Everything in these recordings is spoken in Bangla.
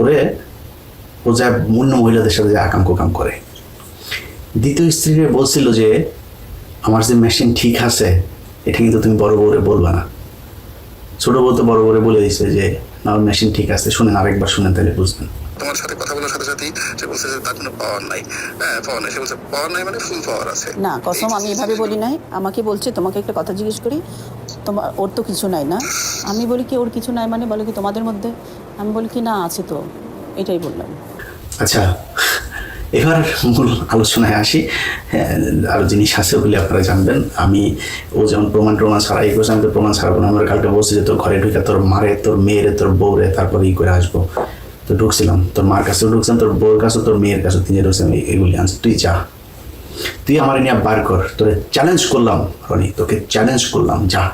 ওরে ও যা অন্য মহিলাদের সাথে যে আকাম কোকাম করে। দ্বিতীয় স্ত্রীরে বলছিল যে আমার যে মেশিন ঠিক আছে এটা কিন্তু তুমি বড় বউরে বলবা না। ছোট বউ তো বড় বউরে বলে দিছে যে না মেশিন ঠিক আছে শুনেন আরেকবার শুনেন তাহলে বুঝবেন। তোমার সাথে কথা বলার সাথে সাথেই সে বলছে যে তার কোনো পাওয়ার নাই। হ্যাঁ পাওয়ার নাই। সে বলছে পাওয়ার নাই মানে ফুল পাওয়ার আছে। না কসম আমি এভাবে বলি নাই। আমাকে বলছে তোমাকে একটা কথা জিজ্ঞেস করি তোমার ওর তো কিছু নাই না? আমি বলি কি ওর কিছু নাই মানে? বলে কি তোমাদের মধ্যে? আমি বলি কি, না, আছে তো। এটাই বললাম। আচ্ছা এবার মূল আলোচনায় আসি। আরও জিনিস আছে বলে আপনারা জানবেন। আমি ও যেমন প্রমাণ প্রমাণ ছাড়া এই করছে আমি তো প্রমাণ ছাড়াবো না। আমরা কালকে বলছি যে তোর ঘরে ঢুকে তোর মারে, তোর মেয়েরে, তোর বউরে তারপরে ই করে আসব। তো ঢুকছিলাম। তোর মার কাছেও ঢুকছিলাম, তোর বউর কাছে, তোর মেয়ের কাছে তিনজে ঢুকছিলাম। এগুলি আনছি। তুই যা। তুই আমার নিয়ে বার কর। তোরে চ্যালেঞ্জ করলাম, রনি। তোকে চ্যালেঞ্জ করলাম। যা।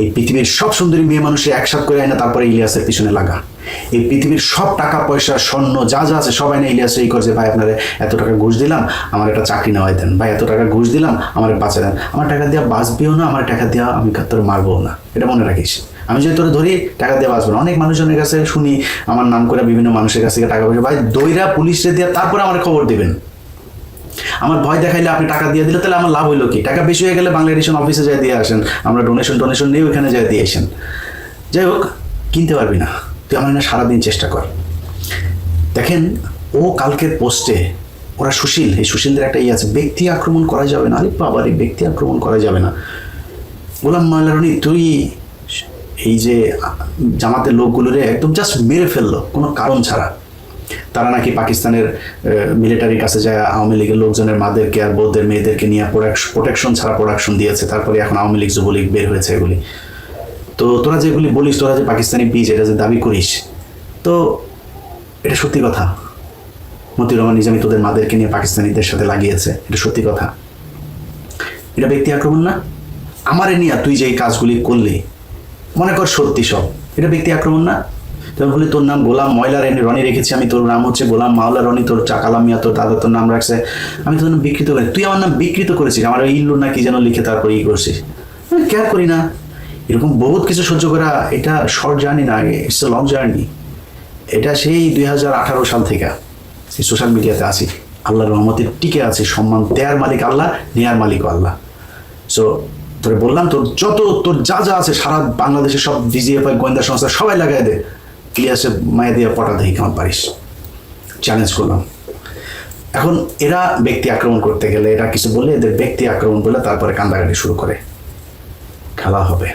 এই পৃথিবীর সব সুন্দরী মেয়ে মানুষের একসাথ করে আয় না, তারপরে ইলিয়াসের পিছনে লাগা। এই পৃথিবীর সব টাকা, পয়সা, স্বর্ণ, যা যা আছে, সবাই না ইলিয়াসে এই করছে। ভাই, আপনারা এত টাকা ঘুষ দিলাম, আমার একটা চাকরি নেওয়াই দেন। ভাই, এত টাকা ঘুষ দিলাম, আমার বাঁচা দেন। আমার টাকা দেওয়া বাঁচবেও না, আমার টাকা দেওয়া আমি তোর মারবো না। এটা মনে রাখিস। আমি যদি তোরে ধরি, টাকা দিয়ে বাঁচবো না। অনেক মানুষজনের কাছে শুনি, আমার নাম করে বিভিন্ন মানুষের কাছ থেকে টাকা পয়সা। ভাই, দইরা পুলিশে দিয়ে তারপরে আমার খবর দেবেন। আমার ভয় দেখাইলে আপনি টাকা দিয়ে দিলে, তাহলে আমার লাভ হইল কি? টাকা বেশি হয়ে গেলে বাংলা এডিশন অফিসে যাই দিয়ে আসেন। আমরা ডোনেশন ডোনেশন নিয়ে ওখানে যাই দিয়ে আসেন। যাই হোক, কিনতে পারবি না। তুই আমার না সারাদিন চেষ্টা কর। দেখেন, ও কালকের পোস্টে ওরা সুশীল, এই সুশীলদের একটা ইয়ে আছে, ব্যক্তি আক্রমণ করা যাবে না। আরে বাবার এই ব্যক্তি আক্রমণ করা যাবে না। গোলাম মাল্লারনি তুই এই যে জামাতের লোকগুলোরে একদম জাস্ট মেরে ফেলল, কোনো কারণ ছাড়া। তারা নাকি পাকিস্তানের মিলিটারির কাছে যায়, আওয়ামী লীগের লোকজনের মাদেরকে আর বৌদ্ধের মেয়েদেরকে নিয়ে প্রোটেকশন ছাড়া প্রোডাকশন দিয়েছে। তারপরে এখন আওয়ামী লীগ যুবলীগ বের হয়েছে এগুলি। তো তোরা যেগুলি বলিস, তোরা যে পাকিস্তানি বীজ এটা যে দাবি করিস, তো এটা সত্যি কথা। মতিউর রহমান নিজামী তোদের মাদেরকে নিয়ে পাকিস্তানিদের সাথে লাগিয়েছে, এটা সত্যি কথা। এটা ব্যক্তি আক্রমণ না। আমারে নিয়ে তুই যে এই কাজগুলি করলি, মনে কর সত্যি সব। এটা ব্যক্তি আক্রমণ না। তখন বলি, তোর নাম গোলাম ময়লা রেনি রনি রেখেছি, আমি তোর নাম হচ্ছে গোলাম মাওলা রনি, তোর চাকালাম মিয়া, তোর দাদা তোর নাম রাখছে। আমি তোর নাম বিকৃত করি তুই আমার নাম বিকৃত করেছিস, আমার ইল্লু না কি যেন লিখে তারপরে ই করছিস। কেয়ার করি না? এরকম বহুত কিছু সহ্য করা, এটা শর্ট জার্নি না ইটস এ লং জার্নি এটা সেই দুই হাজার আঠারো সাল থেকে সেই সোশ্যাল মিডিয়াতে আছি। আল্লাহর রহমতে টিকে আছে, সম্মান দেয়ার মালিক আল্লাহ, নেয়ার মালিক আল্লাহ। সো তোরে বললাম, তোর যত, তোর যা যা আছে, সারা বাংলাদেশের সব ডিজিএফআই গোয়েন্দা সংস্থা সবাই লাগাই দে। ইলিয়াসে মায়া দিয়ে পটা দেখি কেমন পারিস। চ্যালেঞ্জ করলাম। এখন এরা ব্যক্তি আক্রমণ করতে গেলে, এরা কিছু বললে, এদের ব্যক্তি আক্রমণ করলে তারপরে কান্দাকাটি শুরু করে। খেলা হবে।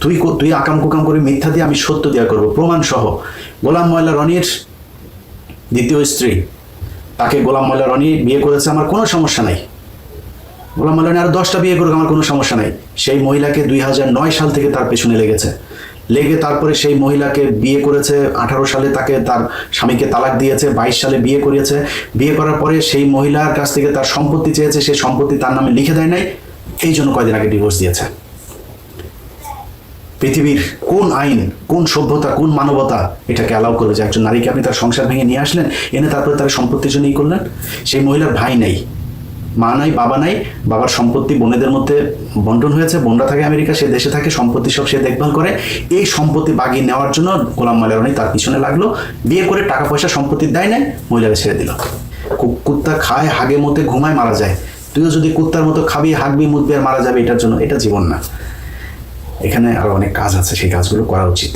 তুই তুই আকাম কুকাম করে মিথ্যা দিয়ে আমি সত্য দেওয়া করব। প্রমাণ সহ গোলাম ময়লা রনির দ্বিতীয় স্ত্রী, তাকে গোলাম ময়লা রনি বিয়ে করেছে, আমার কোনো সমস্যা নাই। গোলাম ময়লা রনি আরও দশটা বিয়ে করুক, আমার কোনো সমস্যা নাই। সেই মহিলাকে দুই নয় সাল থেকে তার পেছনে লেগেছে। লেগে তারপরে সেই মহিলাকে বিয়ে করেছে, আঠারো সালে তাকে তার স্বামীকে তালাক দিয়েছে, বাইশ সালে বিয়ে করিয়েছে। বিয়ে করার পরে সেই মহিলার কাছ থেকে তার সম্পত্তি চেয়েছে সেই সম্পত্তি তার নামে লিখে দেয় নাই। এই জন্য কয়দিন আগে ডিভোর্স দিয়েছে। পৃথিবীর কোন আইন, কোন সভ্যতা, কোন মানবতা এটাকে অ্যালাউ করল যে একজন নারীকে আপনি তার সংসার ভেঙে নিয়ে আসলেন, এনে তারপরে তার সম্পত্তির জন্য ই করলেন? সেই মহিলার ভাই নেই, মা নাই, বাবা নাই, বাবার সম্পত্তি বোনেদের মধ্যে বন্টন হয়েছে, বোনরা থাকে আমেরিকা, সে দেশে থাকে, সম্পত্তি সব সে দেখভাল করে। এই সম্পত্তি বাগিয়ে নেওয়ার জন্য গোলাম মালারণী তার পিছনে লাগল। বিয়ে করে টাকা পয়সা সম্পত্তি দেয় নাই মহিলাকে ছেড়ে দিল। কুত্তা খায়, হাগে মতে ঘুমায়, মারা যায়। তুইও যদি কুত্তার মতো খাবি, হাগবি মুদবি আর মারা যাবে, এটার জন্য এটা জীবন না। এখানে আরও অনেক কাজ আছে সেই কাজগুলো করা উচিত।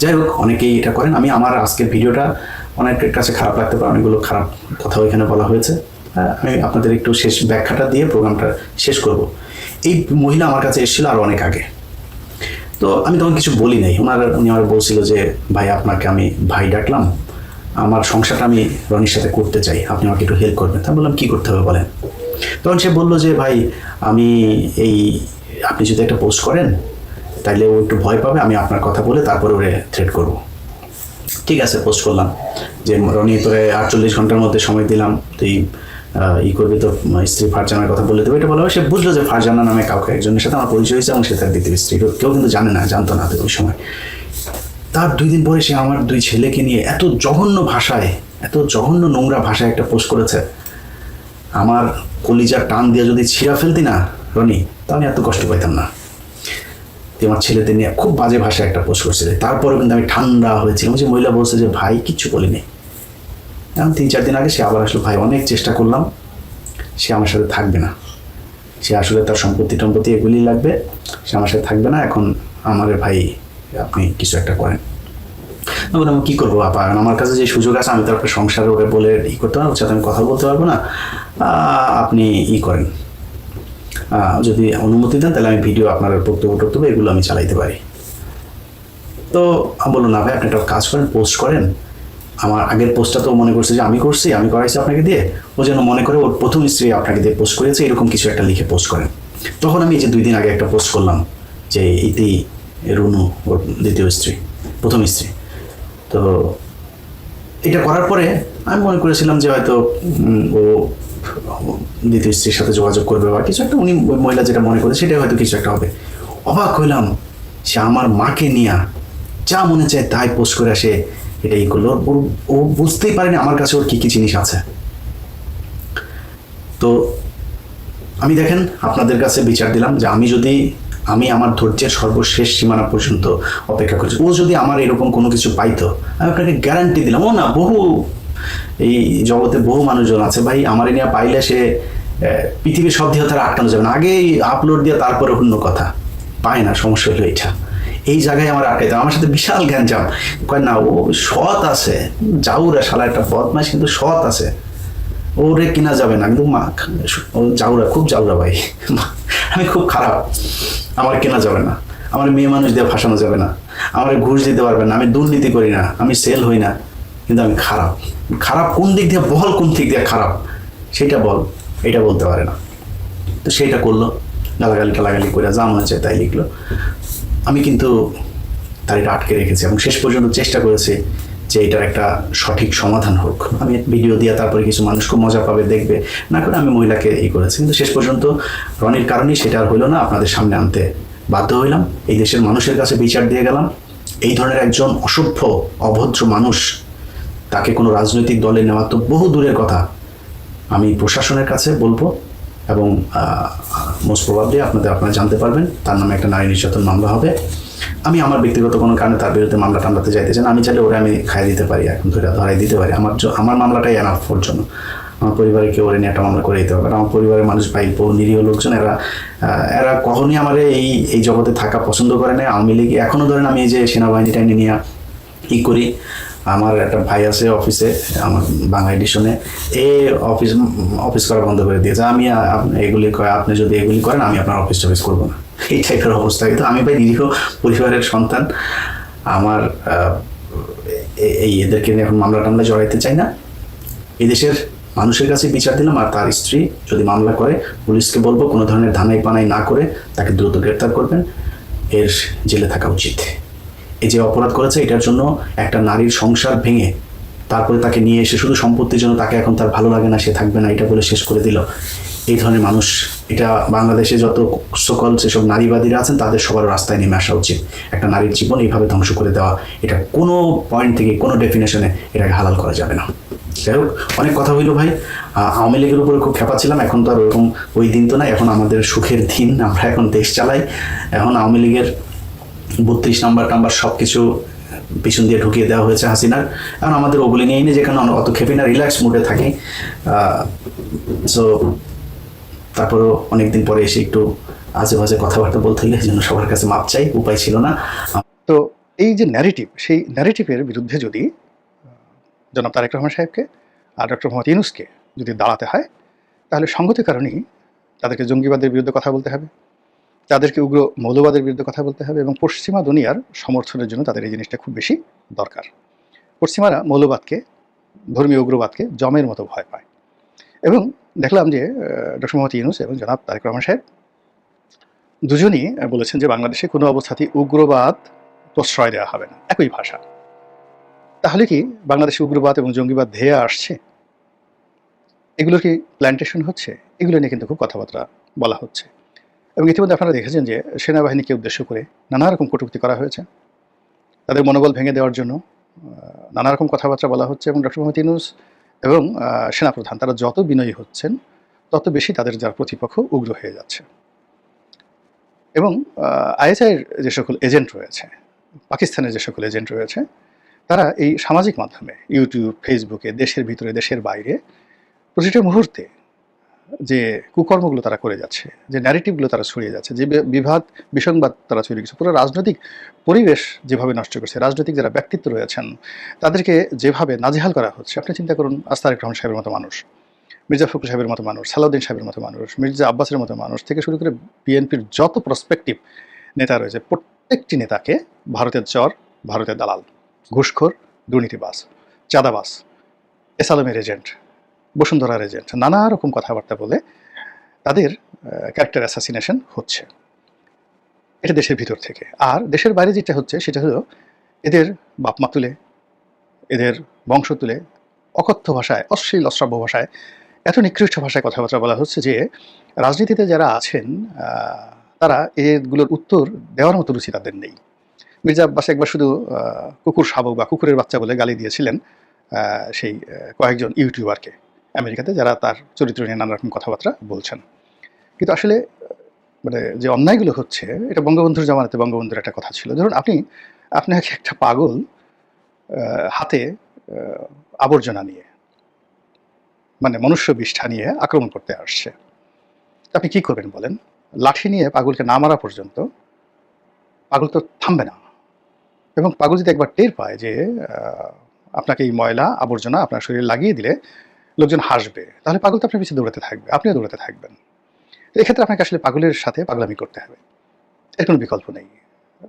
যাই হোক অনেকেই এটা করেন। আমি আমার আজকের ভিডিওটা অনেকের কাছে খারাপ লাগতে পারে অনেকগুলো খারাপ কথাও এখানে বলা হয়েছে। হ্যাঁ, আমি আপনাদের একটু শেষ ব্যাখ্যাটা দিয়ে প্রোগ্রামটা শেষ করব। এই মহিলা আমার কাছে এসেছিল আরও অনেক আগে। তো আমি তখন কিছু বলি নাই। ওনার উনি আমার বলছিল যে ভাই আপনাকে আমি ভাই ডাকলাম। আমার সংসারটা আমি রনির সাথে করতে চাই। আপনি আমাকে একটু হেল্প করবেন। তা বললাম কী করতে হবে বলেন? তখন সে বলল যে ভাই আমি এই আপনি যদি একটা পোস্ট করেন, তাইলে ও একটু ভয় পাবে, আমি আপনার কথা বলে তারপরে ওরে থ্রেট করব। ঠিক আছে পোস্ট করলাম। যে রনি, তোরে আটচল্লিশ ঘণ্টার মধ্যে সময় দিলাম, তুই ই করবি তো স্ত্রী ফারজানার কথা বলে দেবে। এটা বলা হয় সে বুঝলো যে ফারজানা নামে কাউকে একজনের সাথে আমার পরিচয় হয়েছে এবং সে তার দ্বিতীয় স্ত্রী। কেউ কিন্তু জানে না, জানতো না ওই সময়। তার দুই দিন পরে সে আমার দুই ছেলেকে নিয়ে এত জঘন্য ভাষায়, এত জঘন্য নোংরা ভাষায় একটা পোস্ট করেছে। আমার কলিজার টান দিয়ে যদি ছিঁড়া ফেলতি না রনি, তা আমি এত কষ্ট পাইতাম না। আমার ছেলেদের নিয়ে খুব বাজে ভাষায় একটা পোস্ট করছিলে। তারপরে কিন্তু আমি ঠান্ডা হয়েছিলাম। যে মহিলা বলছে যে, ভাই, কিচ্ছু বলিনি। এখন তিন চার দিন আগে সে আবার আসলো, ভাই, অনেক চেষ্টা করলাম। সে আমার সাথে থাকবে না। সে আসলে তার সম্পত্তি টম্পত্তি এগুলি লাগবে। সে আমার সাথে থাকবে না। এখন আমার ভাই, আপনি কিছু একটা করেন। বললাম, কী করব আপা? আমার কাছে যে সুযোগ আছে, আমি তো সংসারে ওরে বলে ই করতে পারব আমি কথা বলতে পারব না। আপনি ই করেন। যদি অনুমতি দেন, তাহলে আমি ভিডিও আপনার বক্তব্য টক্তব্য এগুলো আমি চালাইতে পারি। তো বলল না ভাই, আপনি একটা কাজ করেন পোস্ট করেন। আমার আগের পোস্টটা তো মনে করছে যে আমি করছি, আমি করাইছি আপনাকে দিয়ে। ও যেন মনে করে ওর প্রথম স্ত্রী আপনাকে দিয়ে পোস্ট করেছে, এরকম কিছু একটা লিখে পোস্ট করেন। তখন আমি যে দুই দিন আগে একটা পোস্ট করলাম যে ইতি রুনু, ওর দ্বিতীয় স্ত্রী, প্রথম স্ত্রী। তো, এটা করার পরে আমি মনে করেছিলাম যে হয়তো ও দ্বিতীয় স্ত্রীর সাথে যোগাযোগ করবে বা কিছু একটা উনি মহিলা যেটা মনে করে সেটাই হয়তো কিছু একটা হবে। অবাক হইলাম সে আমার মাকে নিয়ে যা মনে চায় তাই পোস্ট করে আসে, এটাই করল। ওর ও বুঝতেই পারেনি আমার কাছে ওর কী কী জিনিস আছে। তো আমি দেখেন, আপনাদের কাছে বিচার দিলাম যে আমি যদি আমি আমার ধৈর্যের সর্বশেষ সীমানা পর্যন্ত অপেক্ষা করছি ও যদি আমার এরকম কোনো কিছু পাইতো, আমি আপনাকে গ্যারান্টি দিলাম। ও না, বহু এই জগতে বহু মানুষজন আছে। ভাই, আমার নিয়ে পাইলে সে পৃথিবীর সব দিয়ে তারা আটকানো যাবে না। আগেই আপলোড দিয়ে তারপরে অন্য কথা। পায় না, সমস্যা হলো এটা এই জায়গায় আমার আটকাইতে। আমার সাথে বিশাল জ্ঞান জাম কয়, না, ও সৎ আছে। যাউরা শালা একটা বদমাস কিন্তু সৎ আছে। ওরে কিনা যাবে না। কিন্তু মা, ও জাউরা, খুব জাউরা ভাই। আমি খুব খারাপ। আমার কেনা যাবে না। আমার মেয়ে মানুষ দিয়ে ফাঁসানো যাবে না। আমার ঘুষ দিতে পারবে না। আমি দুর্নীতি করি না। আমি সেল হই না। কিন্তু আমি খারাপ। খারাপ কোন দিক দিয়ে, বল কোন দিক দিয়ে খারাপ? সেটা বল, এটা বলতে পারে না। তো সেইটা করল, গালাগালি টালাগালি করে যা মনে তাই লিখলো। আমি কিন্তু তার এটা আটকে রেখেছি এবং শেষ পর্যন্ত চেষ্টা করেছি যে এটার একটা সঠিক সমাধান হোক। আমি ভিডিও দিয়ে তারপরে কিছু মানুষ খুব মজা পাবে, দেখবে। না করে আমি মহিলাকে ই করেছি। কিন্তু শেষ পর্যন্ত রনির কারণেই সেটা আর হইল না, আপনাদের সামনে আনতে বাধ্য হইলাম। এই দেশের মানুষের কাছে বিচার দিয়ে গেলাম। এই ধরনের একজন অসভ্য, অভদ্র মানুষ তাকে কোনো রাজনৈতিক দলে নেওয়া তো বহু দূরের কথা। আমি প্রশাসনের কাছে বলব এবং মোস্ট প্রবাবলি আপনাদের, আপনারা জানতে পারবেন তার নামে একটা নারী নির্যাতন মামলা হবে। আমি আমার ব্যক্তিগত কোনো কারণে তার বিরুদ্ধে মামলা টামলাতে চাইতে চান আমি চাইলে ওরে আমি খাই দিতে পারি এখন ধরে ধরাই দিতে পারি। আমার আমার মামলাটাই এনাফ ওর জন্য। আমার পরিবারে কেউ ওরে নিয়ে একটা মামলা করে দিতে কারণ আমার পরিবারের মানুষ ভাই বউ নিরীহ লোকজন, এরা এরা কখনই আমার এই এই জগতে থাকা পছন্দ করে না আওয়ামী লীগ এখনও ধরেন আমি এই যে সেনাবাহিনীটা নিয়ে ই করি। আমার একটা ভাই আছে অফিসে, আমার বাংলা এডিশনে এ অফিস অফিস করা বন্ধ করে দিয়েছে। আমি এগুলি আপনি যদি এগুলি করেন, আমি আপনার অফিস টফিস করব না। এই টাইপের অবস্থা। কিন্তু আমি ভাই নিরীহ পরিবারের সন্তান। আমার এই এদেরকে এখন মামলা টামলা জড়াইতে চাই না। এদেশের মানুষের কাছে বিচার দিলাম আর তার স্ত্রী যদি মামলা করে, পুলিশকে বলব কোনো ধরনের ধানাই পানাই না করে তাকে দ্রুত গ্রেপ্তার করবেন। এর জেলে থাকা উচিত। এই যে অপরাধ করেছে, এটার জন্য একটা নারীর সংসার ভেঙে তারপরে তাকে নিয়ে এসে শুধু সম্পত্তির জন্য তাকে এখন তার ভালো লাগে না, সে থাকবে না, এটা বলে শেষ করে দিল। এই ধরনের মানুষ, এটা বাংলাদেশে যত সকল যেসব নারীবাদীরা আছেন, তাদের সবার রাস্তায় নেমে আসা উচিত। একটা নারীর জীবন এইভাবে ধ্বংস করে দেওয়া, এটা কোনো পয়েন্ট থেকে কোনো ডেফিনেশনে এটাকে হালাল করা যাবে না। যাই হোক, অনেক কথা হইল ভাই। আওয়ামী লীগের উপরে খুব খেপা ছিলাম, এখন তো আর ওরকম ওই দিন তো না এখন আমাদের সুখের দিন, আমরা এখন দেশ চালাই। এখন আওয়ামী লীগের বত্রিশ নাম্বার টাম্বার সব কিছু পিছন দিয়ে ঢুকিয়ে দেওয়া হয়েছে হাসিনার। এখন আমাদের ওগুলি নিয়েই নেই, যেখানে অত খেপি না রিল্যাক্স মুডে থাকি। সো তারপরেও অনেকদিন পরে এসে একটু আজে বাজে কথাবার্তা বলতে এই জন্য সবার কাছে মাপ চাই, উপায় ছিল না। তো এই যে ন্যারেটিভ সেই ন্যারেটিভের বিরুদ্ধে যদি জনাব তারেক রহমান সাহেবকে আর ডক্টর মোহাম্মদ ইউনুসকে যদি দাঁড়াতে হয়, তাহলে সঙ্গতি কারণেই তাদেরকে জঙ্গিবাদের বিরুদ্ধে কথা বলতে হবে। তাদেরকে উগ্র মৌলবাদের বিরুদ্ধে কথা বলতে হবে এবং পশ্চিমা দুনিয়ার সমর্থনের জন্য তাদের এই জিনিসটা খুব বেশি দরকার। পশ্চিমারা মৌলবাদকে, ধর্মীয় উগ্রবাদকে জমের মতো ভয় পায়। এবং দেখলাম যে ডক্টর মোহাম্মদ ইউনুস এবং জনাব তারেক রহমান সাহেব দুজনই বলেছেন যে বাংলাদেশে কোনো অবস্থাতেই উগ্রবাদ প্রশ্রয় দেওয়া হবে না। একই ভাষা। তাহলে কি বাংলাদেশে উগ্রবাদ এবং জঙ্গিবাদ ধেয়ে আসছে? এগুলো কি প্ল্যান্টেশন হচ্ছে? এগুলো নিয়ে কিন্তু খুব কথাবার্তা বলা হচ্ছে। এবং ইতিমধ্যে আপনারা দেখেছেন যে সেনাবাহিনীকে উদ্দেশ্য করে নানা রকম কটূক্তি করা হয়েছে। তাদের মনোবল ভেঙে দেওয়ার জন্য নানা রকম কথাবার্তা বলা হচ্ছে এবং ডক্টর মোহাম্মদ ইউনুস এবং সেনাপ্রধান তারা যত বিনয়ী হচ্ছেন, তত বেশি তাদের যার প্রতিপক্ষ উগ্র হয়ে যাচ্ছে। এবং আইএসআইয়ের যে সকল এজেন্ট রয়েছে, পাকিস্তানের যে সকল এজেন্ট রয়েছে, তারা এই সামাজিক মাধ্যমে, ইউটিউব, ফেসবুকে, দেশের ভিতরে, দেশের বাইরে প্রতিটা মুহূর্তে যে কুকর্মগুলো তারা করে যাচ্ছে, যে ন্যারেটিভগুলো তারা ছড়িয়ে যাচ্ছে, যে বিভাদ বিসংবাদ তারা ছড়িয়ে গেছে পুরো রাজনৈতিক পরিবেশ যেভাবে নষ্ট করছে, রাজনৈতিক যারা ব্যক্তিত্ব রয়েছেন, তাদেরকে যেভাবে নাজেহাল করা হচ্ছে, আপনি চিন্তা করুন আস্তারেক রহমান সাহেবের মতো মানুষ, মির্জা ফখরুল সাহেবের মতো মানুষ, সালাউদ্দিন সাহেবের মতো মানুষ, মির্জা আব্বাসের মতো মানুষ, থেকে শুরু করে বিএনপির যত প্রসপেক্টিভ নেতা রয়েছে, প্রত্যেকটি নেতাকে ভারতের চর, ভারতের দালাল, ঘুষখোর দুর্নীতিবাস চাঁদাবাস এসালমের এজেন্ট বসুন্ধরার রেজেন্ট নানা রকম কথাবার্তা বলে তাদের ক্যারেক্টার অ্যাসাসিনেশন হচ্ছে। এটা দেশের ভিতর থেকে। আর দেশের বাইরে যেটা হচ্ছে, সেটা হলো এদের বাপমা তুলে, এদের বংশ তুলে অকথ্য ভাষায়, অশ্লীল, অশ্রাব্য ভাষায়, এত নিকৃষ্ট ভাষায় কথাবার্তা বলা হচ্ছে যে, রাজনীতিতে যারা আছেন তারা এগুলোর উত্তর দেওয়ার মতো রুচি তাদের নেই। মির্জা আব্বাস একবার শুধু কুকুর শাবক বা কুকুরের বাচ্চা বলে গালি দিয়েছিলেন সেই কয়েকজন ইউটিউবারকে। আমেরিকাতে যারা তার চরিত্র নিয়ে নানা রকম কথাবার্তা বলছেন। কিন্তু আসলে মানে যে অন্যায়গুলো হচ্ছে, এটা বঙ্গবন্ধুর জামানাতে বঙ্গবন্ধুর একটা কথা ছিল। ধরুন আপনি আপনাকে একটা পাগল হাতে আবর্জনা নিয়ে মানে মনুষ্য বিষ্ঠা নিয়ে আক্রমণ করতে আসছে। আপনি কি করবেন বলেন? লাঠি নিয়ে পাগলকে না মারা পর্যন্ত পাগল তো থামবে না। এবং পাগল যদি একবার টের পায় যে আপনাকে এই ময়লা, আবর্জনা আপনার শরীরে লাগিয়ে দিলে লোকজন হাসবে তাহলে পাগল তো আপনার পিছিয়ে দৌড়াতে থাকবে আপনিও দৌড়াতে থাকবেন। এক্ষেত্রে আপনাকে আসলে পাগলের সাথে পাগলামি করতে হবে। এর কোনো বিকল্প নেই।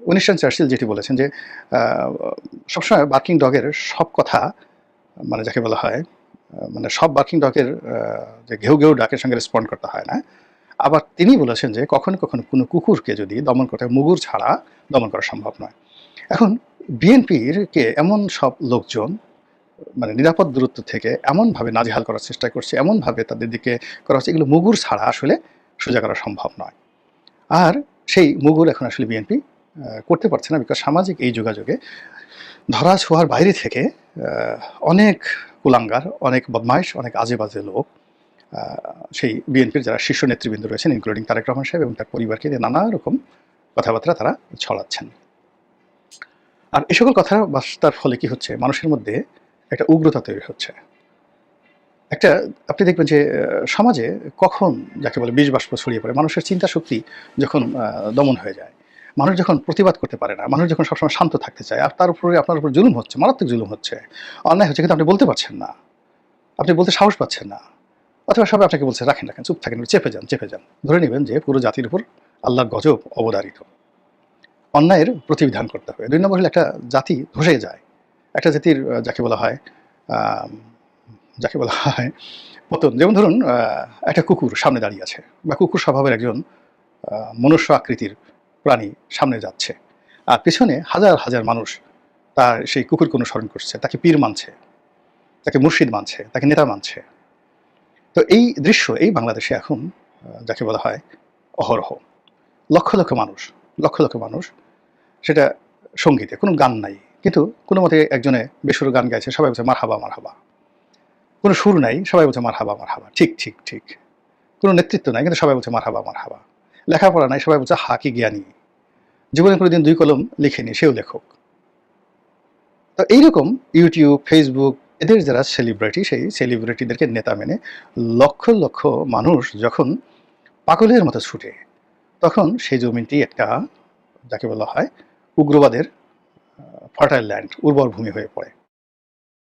উনিশন চার্চিল যেটি বলেছেন যে সবসময় বার্কিং ডগের সব কথা মানে যাকে বলা হয় মানে সব বার্কিং ডগের যে ঘেউ ঘেউ ডাকের সঙ্গে রেসপন্ড করতে হয় না। আবার তিনি বলেছেন যে কখনো কখনো কোনো কুকুরকে যদি দমন করতে হয়, মুগুর ছাড়া দমন করা সম্ভব নয়। এখন বিএনপির কে এমন সব লোকজন মানে নিরাপদ দূরত্ব থেকে এমনভাবে নাজেহাল করার চেষ্টা করছে, এমনভাবে তাদের দিকে করা হচ্ছে। এগুলো মুগুর ছাড়া আসলে সোজা করা সম্ভব নয়। আর সেই মুগুর এখন আসলে বিএনপি করতে পারছে না বিকজ সামাজিক এই যোগাযোগে ধরা ছোঁয়ার বাইরে থেকে অনেক কুলাঙ্গার, অনেক বদমাইশ, অনেক আজে বাজে লোক সেই বিএনপির যারা শীর্ষ নেতৃবৃন্দ রয়েছেন ইনক্লুডিং তারেক রহমান সাহেব এবং তার পরিবারকে নিয়ে নানা রকম কথাবার্তা তারা ছড়াচ্ছেন। আর এই সকল কথাবার্তার ফলে কি হচ্ছে? মানুষের মধ্যে একটা উগ্রতা তৈরি হচ্ছে। একটা, আপনি দেখবেন যে সমাজে কখন যাকে বলে বীজ বাষ্প ছড়িয়ে পড়ে, মানুষের চিন্তা শক্তি যখন দমন হয়ে যায়, মানুষ যখন প্রতিবাদ করতে পারে না, মানুষ যখন সবসময় শান্ত থাকতে চায়, আর তার উপরে আপনার উপর জুলুম হচ্ছে, মারাত্মক জুলুম হচ্ছে, অন্যায় হচ্ছে, কিন্তু আপনি বলতে পারছেন না, আপনি বলতে সাহস পাচ্ছেন না, অথবা সবাই আপনাকে বলছে, রাখেন রাখেন, চুপ থাকেন, চেপে যান চেপে যান। ধরে নেবেন যে, পুরো জাতির উপর আল্লাহ গজব অবদারিত অন্যায়ের প্রতিবিধান করতে হবে। দুই নম্বর হলে একটা জাতি ধসে যায় একটা জাতির যাকে বলা হয় যাকে বলা হয় পতন। যেমন ধরুন একটা কুকুর সামনে দাঁড়িয়ে আছে বা কুকুর স্বভাবের একজন মনুষ্য আকৃতির প্রাণী সামনে যাচ্ছে। আর পেছনে হাজার হাজার মানুষ তার সেই কুকুরকে অনুসরণ করছে, তাকে পীর মানছে, তাকে মুর্শিদ মানছে, তাকে নেতা মানছে। তো এই দৃশ্য এই বাংলাদেশে এখন যাকে বলা হয় অহরহ। লক্ষ লক্ষ মানুষ, লক্ষ লক্ষ মানুষ সেটা সঙ্গীতে, কোনো গান নাই। কিন্তু কোনো মতে একজনে বেসুর গান গাইছে, সবাই বলছে মার হাবা মার হাবা কোনো সুর নাই, সবাই বলছে মার হাবা মার হাবা ঠিক ঠিক ঠিক। কোনো নেতৃত্ব নাই, কিন্তু সবাই বলছে মার হাবা মার হাবা লেখাপড়া নাই, সবাই বলছে, হা, কি জ্ঞানী। জীবনে কোনোদিন দুই কলম লিখেনি, সেও লেখক। তো এইরকম ইউটিউব ফেসবুক এদের যারা সেলিব্রিটি সেই সেলিব্রিটিদেরকে নেতা মেনে লক্ষ লক্ষ মানুষ যখন পাগলের মতো ছুটে, তখন সেই জমিটি একটা, যাকে বলা হয়, উগ্রবাদের ফার্টাইল ল্যান্ড উর্বর ভূমি হয়ে পড়ে।